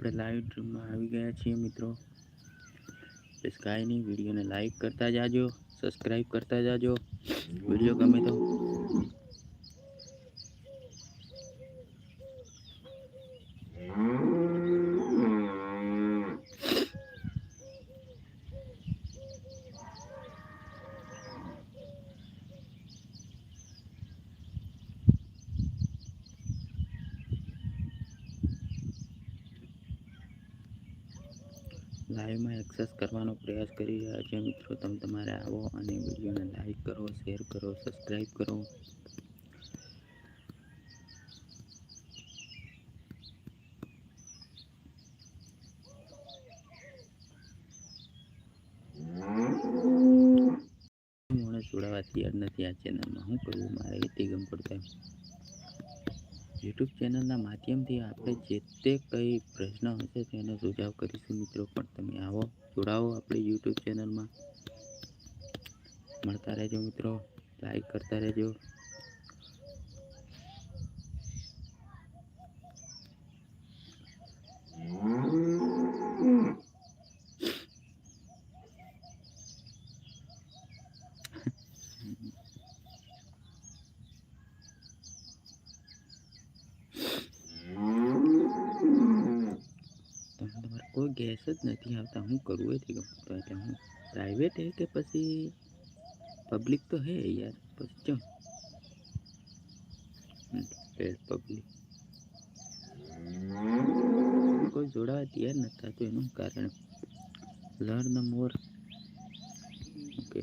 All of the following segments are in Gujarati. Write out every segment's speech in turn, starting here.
આપણે લાઈવ સ્ટ્રીમમાં આવી ગયા છીએ મિત્રો. સ્કાયની વિડીયોને લાઈક કરતા જાજો સબસ્ક્રાઈબ કરતા જાજો. વીડિયો ગમે તો લાઈવમાં એક્સેસ કરવાનો પ્રયાસ કરી રહ્યા છે. મિત્રો, તમે તમારે આવો અને વિડીયોને લાઈક કરો, શેર કરો સબસ્ક્રાઈબ કરો. જોડાવા તૈયાર નથી આ ચેનલમાં શું કરવું? મારે એથી ગમ પડતો યુટ્યુબ ચેનલના માધ્યમથી આપણે જે તે કંઈ પ્રશ્ન હશે તેનો સુઝાવ કરીશું મિત્રો. પણ તમે આવો જોડાવો આપણી યુટ્યુબ ચેનલમાં મળતા રહેજો મિત્રો. લાઈક કરતા રહેજો. તમારે કોઈ ગેસ જ નથી આવતા હું કરવું એથી ગમતું એટલે હું પ્રાઇવેટ હે કે પછી પબ્લિક તો હે યાર પછી ચમ પબ્લિક કોઈ જોડાવા તૈયાર નથી થતું એનું કારણ લર્ન મોર ઓકે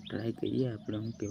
ટ્રાય કરીએ આપણે હું કે